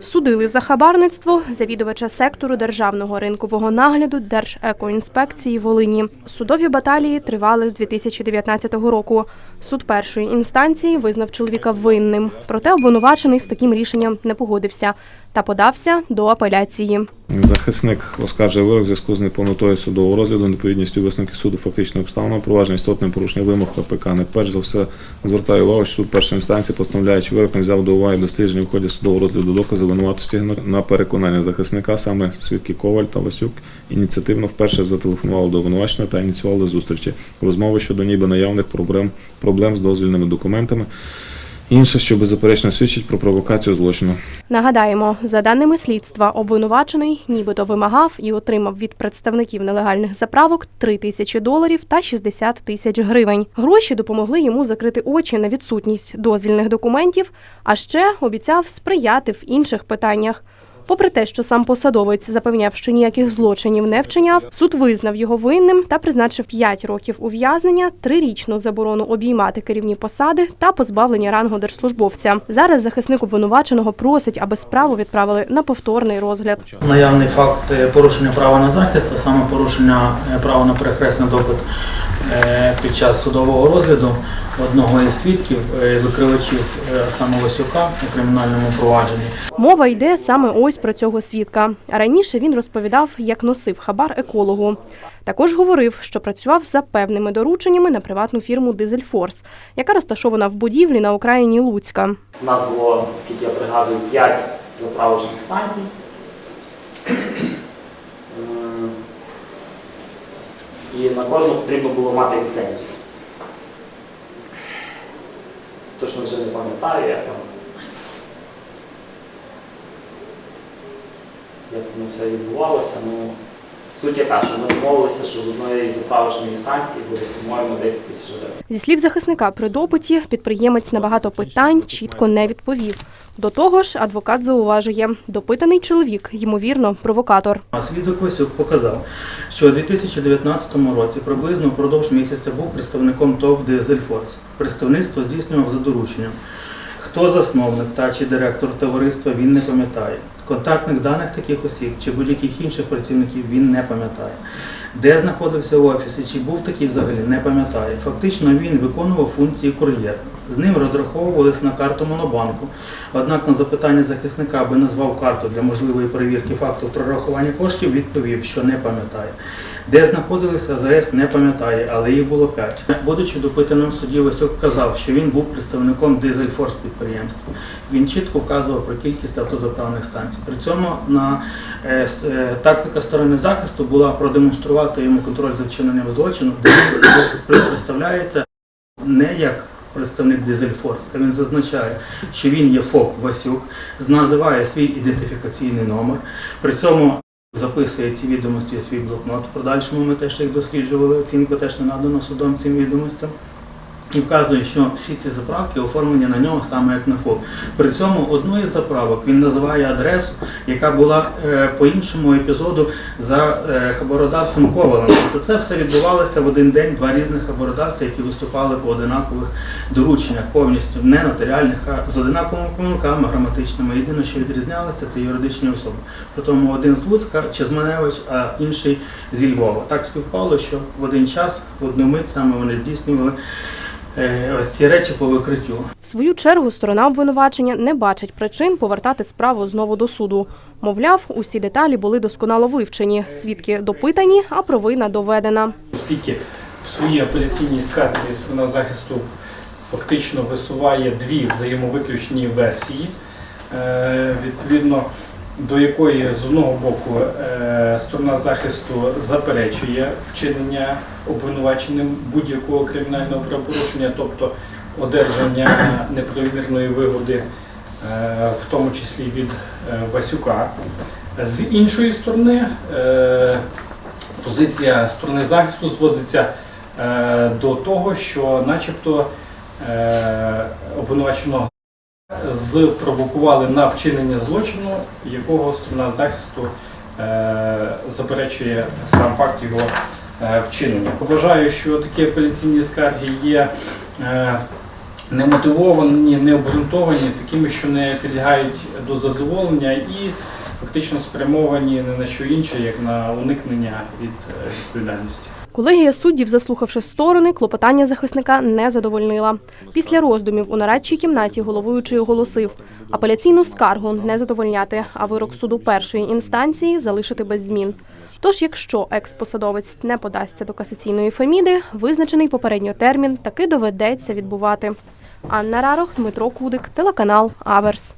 Судили за хабарництво завідувача сектору державного ринкового нагляду Держекоінспекції Волині. Судові баталії тривали з 2019 року. Суд першої інстанції визнав чоловіка винним. Проте обвинувачений з таким рішенням не погодився та подався до апеляції. Захисник оскаржує вирок в зв'язку з неповнотою судового розгляду, невідповідністю висновки суду фактичним обставинам, провадження істотним порушення вимог КПК. Не перш за все звертає увагу, що суд першої інстанції, постановляючи вирок, не взяв до уваги дослідження в ході судового розгляду докази винуватості на переконання захисника, саме свідки Коваль та Васюк, ініціативно вперше зателефонували до обвинуваченого та ініціювали зустрічі. Розмови щодо ніби наявних проблем, проблем з дозвільними документами. Інше, що беззаперечно свідчить про провокацію злочину. Нагадаємо, за даними слідства, обвинувачений нібито вимагав і отримав від представників нелегальних заправок 3 тисячі доларів та 60 тисяч гривень. Гроші допомогли йому закрити очі на відсутність дозвільних документів, а ще обіцяв сприяти в інших питаннях. Попри те, що сам посадовець запевняв, що ніяких злочинів не вчиняв, суд визнав його винним та призначив 5 років ув'язнення, трирічну заборону обіймати керівні посади та позбавлення рангу держслужбовця. Зараз захисник обвинуваченого просить, аби справу відправили на повторний розгляд. Наявний факт е, порушення права на захист, а саме порушення е, права на перехресний допит е, під час судового розгляду одного із свідків, е, викривачів е, саме Васюка у кримінальному провадженні. Мова йде саме ось про цього свідка. Раніше він розповідав, як носив хабар екологу. Також говорив, що працював за певними дорученнями на приватну фірму Дизельфорс, яка розташована в будівлі на окраїні Луцька. У нас було, скільки я пригадую, 5 заправочних станцій. І на кожну потрібно було мати ліцензію. Точно вже не пам'ятаю, як там. Як воно все відбувалося. Ну, суть яка, що ми домовилися, що з одної заправочної станції буде, по-моєму, 10 тисяч гривень. Зі слів захисника при допиті, підприємець на багато питань чітко не відповів. До того ж, адвокат зауважує, допитаний чоловік, ймовірно, провокатор. Свідок Васюк показав, що у 2019 році приблизно впродовж місяця був представником ТОВ «Дизельфорс». Представництво здійснював за дорученням. Хто засновник та чи директор товариства, він не пам'ятає. Контактних даних таких осіб чи будь-яких інших працівників він не пам'ятає. Де знаходився в офісі, чи був такий взагалі, не пам'ятає. Фактично він виконував функції кур'єра. З ним розраховувались на карту Монобанку. Однак на запитання захисника, аби назвав карту для можливої перевірки факту прорахування коштів, відповів, що не пам'ятає. Де знаходилися АЗС, не пам'ятає, але їх було п'ять. Будучи допитаним в суді, Васюк казав, що він був представником Дизельфорс підприємства. Він чітко вказував про кількість автозаправних станцій. При цьому на е, е, тактика сторони захисту була продемонструвати йому контроль за вчиненням злочину, де він представляється не як представник Дизельфорс, він зазначає, що він є ФОП Васюк, називає свій ідентифікаційний номер. При цьому записує ці відомості у свій блокнот. В подальшому ми теж їх досліджували, оцінку теж не надано судом цим відомостям. І вказує, що всі ці заправки оформлені на нього саме як на ФОП. При цьому одну із заправок він називає адресу, яка була е, по іншому епізоду за е, хабародавцем Ковалем. Тобто це все відбувалося в один день, два різних хабародавця, які виступали по одинакових дорученнях, повністю не нотаріальних, а з одинаковими помилками граматичними. Єдине, що відрізнялося, це юридичні особи. При тому один з Луцька, Чезманевич, а інший зі Львова. Так співпало, що в один час, в одну мить саме вони здійснювали ось ці речі по викриттю. В свою чергу сторона обвинувачення не бачить причин повертати справу знову до суду. Мовляв, усі деталі були досконало вивчені, свідки допитані, а провина доведена. оскільки в своїй апеляційній скарзі сторона захисту фактично висуває дві взаємовиключні версії, е, відповідно до якої з одного боку е, сторона захисту заперечує вчинення обвинуваченим будь-якого кримінального правопорушення, тобто одержання неправомірної вигоди, е, в тому числі від е, Васюка. З іншої сторони, позиція сторони захисту зводиться до того, що начебто обвинуваченого спровокували на вчинення злочину, якого сторона захисту е, заперечує сам факт його е, вчинення. Вважаю, що такі апеляційні скарги є е, немотивовані, необґрунтовані, такими, що не підлягають до задоволення і фактично спрямовані не на що інше, як на уникнення від е, відповідальності. Колегія суддів, заслухавши сторони, клопотання захисника не задовольнила. Після роздумів у нарадчій кімнаті головуючий оголосив апеляційну скаргу не задовольняти, а вирок суду першої інстанції залишити без змін. Тож, якщо експосадовець не подасться до касаційної феміди, визначений попередньо термін таки доведеться відбувати. Анна Рарох, Дмитро Кудик, телеканал Аверс.